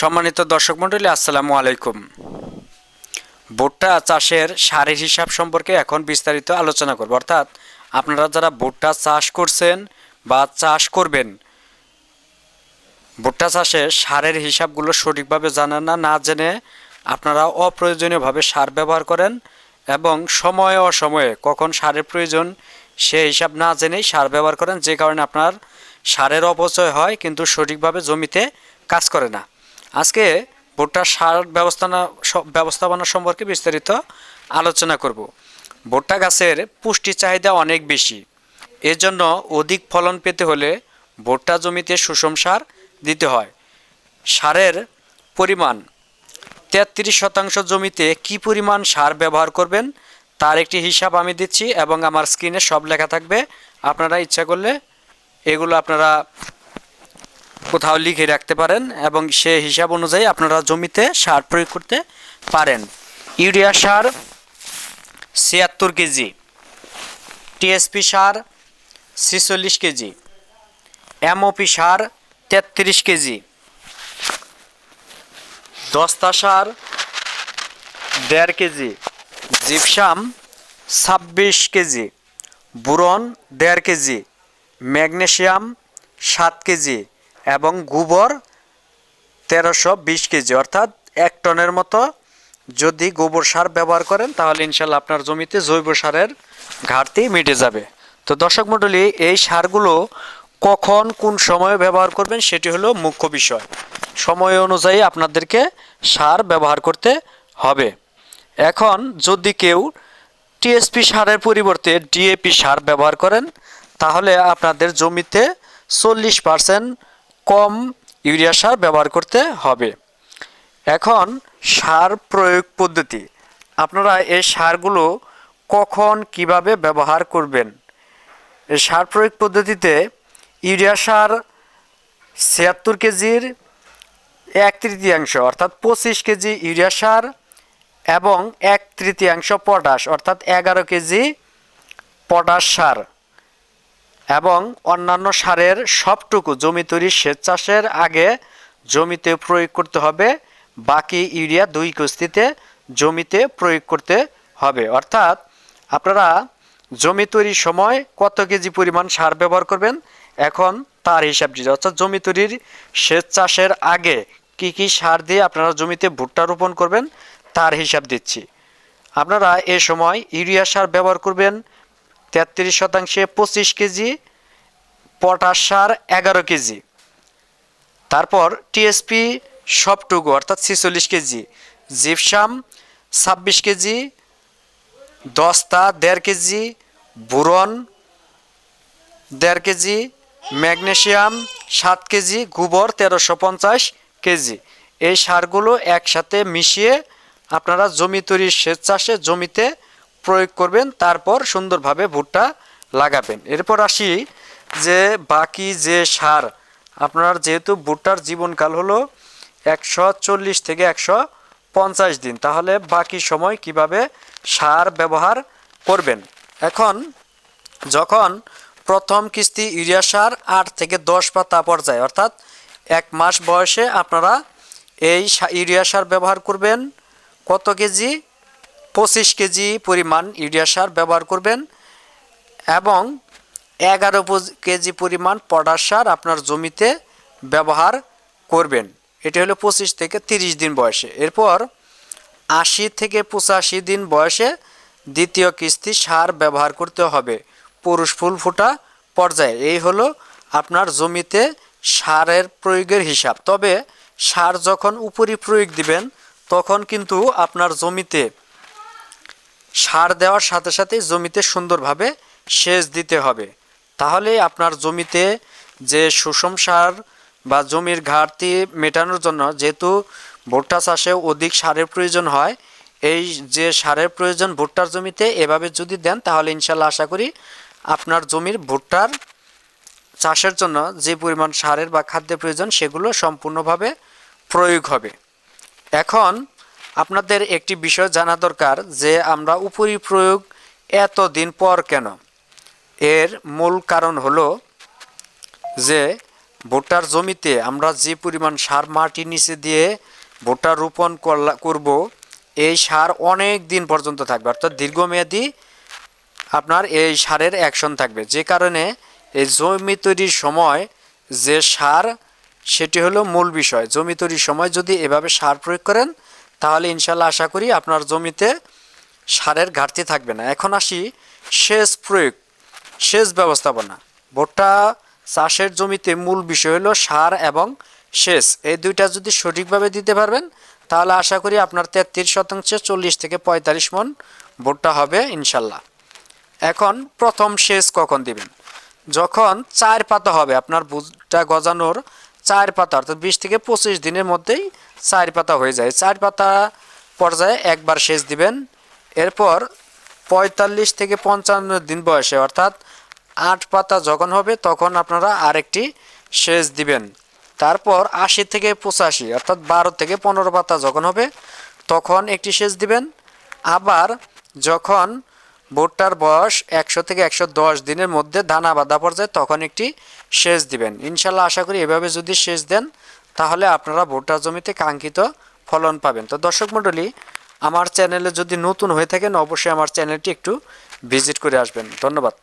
সম্মানিত দর্শক মণ্ডলী, আসসালামু আলাইকুম। ভুট্টা চাষের সারের হিসাব সম্পর্কে এখন বিস্তারিত আলোচনা করব। অর্থাৎ আপনারা যারা ভুট্টা চাষ করছেন বা চাষ করবেন, ভুট্টা চাষে সারের হিসাবগুলো সঠিকভাবে জানেন না না জেনে আপনারা অপ্রয়োজনীয়ভাবে সার ব্যবহার করেন এবং সময়ে অসময়ে কখন সারের প্রয়োজন সে হিসাব না জেনেই সার ব্যবহার করেন, যে কারণে আপনার সারের অপচয় হয় কিন্তু সঠিকভাবে জমিতে কাজ করে না। আজকে ভুট্টার সার ব্যবস্থাপনা ব্যবস্থাপনা সম্পর্কে বিস্তারিত আলোচনা করব। ভুট্টা গাছের পুষ্টি চাহিদা অনেক বেশি। এজন্য অধিক ফলন পেতে হলে ভুট্টা জমিতে সুষম সার দিতে হয়। সারের পরিমাণ। তেত্রিশ শতাংশ জমিতে কি পরিমাণ সার ব্যবহার করবেন তার একটি হিসাব আমি দিচ্ছি এবং আমার স্ক্রিনে সব লেখা থাকবে। আপনারা ইচ্ছা করলে এগুলো আপনারা কোথাও লিখে রাখতে পারেন এবং সে হিসাব অনুযায়ী আপনারা জমিতে সার প্রয়োগ করতে পারেন। ইউরিয়া সার ছিয়াত্তর কেজি, টিএসপি সার ছিচল্লিশ কেজি, এমওপি সার তেত্রিশ কেজি, দস্তা সার দেড় কেজি, জিপসাম ছাব্বিশ কেজি, বুরন দেড় কেজি, ম্যাগনেশিয়াম সাত কেজি এবং গোবর তেরোশো বিশ কেজি, অর্থাৎ এক টনের মতো। যদি গোবর সার ব্যবহার করেন, তাহলে ইনশাল্লাহ আপনার জমিতে জৈব সারের ঘাটতি মিটে যাবে। তো দর্শক মণ্ডলী, এই সারগুলো কখন কোন সময়ে ব্যবহার করবেন সেটি হলো মুখ্য বিষয়। সময় অনুযায়ী আপনাদেরকে সার ব্যবহার করতে হবে। এখন যদি কেউ টিএসপি সারের পরিবর্তে ডিএপি সার ব্যবহার করেন, তাহলে আপনাদের জমিতে চল্লিশ পার্সেন্ট কম ইউরিয়া সার ব্যবহার করতে হবে। এখন সার প্রয়োগ পদ্ধতি। আপনারা এই সারগুলো কখন কীভাবে ব্যবহার করবেন? সার প্রয়োগ পদ্ধতিতে ইউরিয়া সার ছিয়াত্তর কেজির এক তৃতীয়াংশ, অর্থাৎ পঁচিশ কেজি ইউরিয়া সার এবং এক তৃতীয়াংশ পটাশ, অর্থাৎ এগারো কেজি পটাশ সার। এবং অন্যান্য সারের সবটুকু জমি তৈরি সেচ চাষের আগে জমিতে প্রয়োগ করতে হবে। বাকি ইউরিয়া দুই কিস্তিতে জমিতে প্রয়োগ করতে হবে। অর্থাৎ আপনারা জমি তৈরির সময় কত কেজি পরিমাণ সার ব্যবহার করবেন? এখন তার হিসাব দিতে অর্থাৎ জমি তৈরির সেচ চাষের আগে কি কি সার দিয়ে আপনারা জমিতে ভুট্টা রোপণ করবেন? তার হিসাব দিচ্ছি। আপনারা এ সময় ইউরিয়া সার ব্যবহার করবেন তেত্রিশ শতাংশে পঁচিশ কেজি, পটাশ সার এগারো কেজি। তারপর টিএসপি সবটুকু, অর্থাৎ ছিচল্লিশ কেজি। জিপসাম ছাব্বিশ কেজি, দস্তা দেড় কেজি, বুরন দেড় কেজি, ম্যাগনেশিয়াম সাত কেজি, গোবর তেরোশো পঞ্চাশ কেজি। এই সারগুলো একসাথে মিশিয়ে আপনারা জমি তৈরি সেচ চাষে জমিতে প্রয়োগ করবেন, তারপর সুন্দরভাবে ভুট্টা লাগাবেন। এরপর আসি যে বাকি যে সার, আপনার যেহেতু ভুট্টার জীবনকাল হলো একশো চল্লিশ থেকে একশো পঞ্চাশ দিন, তাহলে বাকি সময় কীভাবে সার ব্যবহার করবেন? এখন যখন প্রথম কিস্তি ইউরিয়া সার আট থেকে দশ পাতা পর্যায়ে, অর্থাৎ এক মাস বয়সে আপনারা এই ইউরিয়া সার ব্যবহার করবেন, কত কেজি? পঁচিশ কেজি পরিমাণ ইউরিয়া সার ব্যবহার করবেন এবং এগারো কেজি পরিমাণ পটাশ সার আপনার জমিতে ব্যবহার করবেন। এটি হলো পঁচিশ থেকে তিরিশ দিন বয়সে। এরপর আশি থেকে পঁচাশি দিন বয়সে দ্বিতীয় কিস্তি সার ব্যবহার করতে হবে। পুরুষ ফুল ফোটা পর্যায়ে। এই হলো আপনার জমিতে সারের প্রয়োগের হিসাব। তবে সার যখন উপরি প্রয়োগ দিবেন, তখন কিন্তু আপনার জমিতে সার দেওয়ার সাথে সাথে জমিতে সুন্দরভাবে সেচ দিতে হবে। তাহলে আপনার জমিতে যে সুষম সার বা জমির ঘাটতি মেটানোর জন্য যেহেতু ভুট্টা চাষে অধিক সারের প্রয়োজন হয়, এই যে সারের প্রয়োজন ভুট্টার জমিতে এভাবে যদি দেন, তাহলে ইনশাল্লাহ আশা করি আপনার জমির ভুট্টার চাষের জন্য যে পরিমাণ সারের বা খাদ্যের প্রয়োজন, সেগুলো সম্পূর্ণভাবে প্রয়োগ হবে। এখন আপনাদের একটি বিষয় জানা দরকার যে আমরা উপরি প্রয়োগ এতদিন পর কেন? এর মূল কারণ হলো যে ভুট্টার জমিতে আমরা যে পরিমাণ সার মাটির নিচে দিয়ে ভুট্টা রোপণ করব, এই সার অনেক দিন পর্যন্ত থাকবে। অর্থাৎ দীর্ঘমেয়াদী আপনার এই সারের অ্যাকশন থাকবে। যে কারণে এই জমি তৈরির সময় যে সার, সেটি হলো মূল বিষয়। জমি তৈরির সময় যদি এভাবে সার প্রয়োগ করেন তাহলে ইনশাল্লাহ আশা করি আপনার জমিতে সারের ঘাটতি থাকবে না। এখন আসি সেচ প্রয়োগ, সেচ ব্যবস্থাপনা। ভুট্টা চাষের জমিতে মূল বিষয় হলো সার এবং সেচ। এই দুইটা যদি সঠিকভাবে দিতে পারবেন, তাহলে আশা করি আপনার তেত্রিশ শতাংশে চল্লিশ থেকে পঁয়তাল্লিশ মন ভুট্টা হবে ইনশাল্লাহ এখন প্রথম সেচ কখন দিবেন? যখন চার পাতা হবে, আপনার ভুট্টা গজানোর চার পাতা, অর্থাৎ বিশ থেকে পঁচিশ দিনের মধ্যেই চার পাতা হয়ে যায়। চার পাতা পর্যায়ে একবার সেচ দিবেন। এরপর পঁয়তাল্লিশ থেকে পঞ্চান্ন দিন বয়সে, অর্থাৎ আট পাতা যখন হবে, তখন আপনারা আরেকটি সেচ দিবেন। তারপর আশি থেকে পঁচাশি, অর্থাৎ বারো থেকে পনেরো পাতা যখন হবে, তখন একটি সেচ দিবেন। আবার যখন ভুট্টার বয়স একশো থেকে একশো দশ দিনের মধ্যে দানা বাঁধা পর্যায়ে তখন একটি সেচ দিবেন। ইনশাল্লাহ আশা করি এভাবে যদি সেচ দেন, তাহলে আপনারা ভুট্টার জমিতে কাঙ্ক্ষিত ফলন পাবেন। তো দর্শক মণ্ডলী, আমার চ্যানেলে যদি নতুন হয়ে থাকেন, অবশ্যই আমার চ্যানেলটি একটু ভিজিট করে আসবেন। ধন্যবাদ।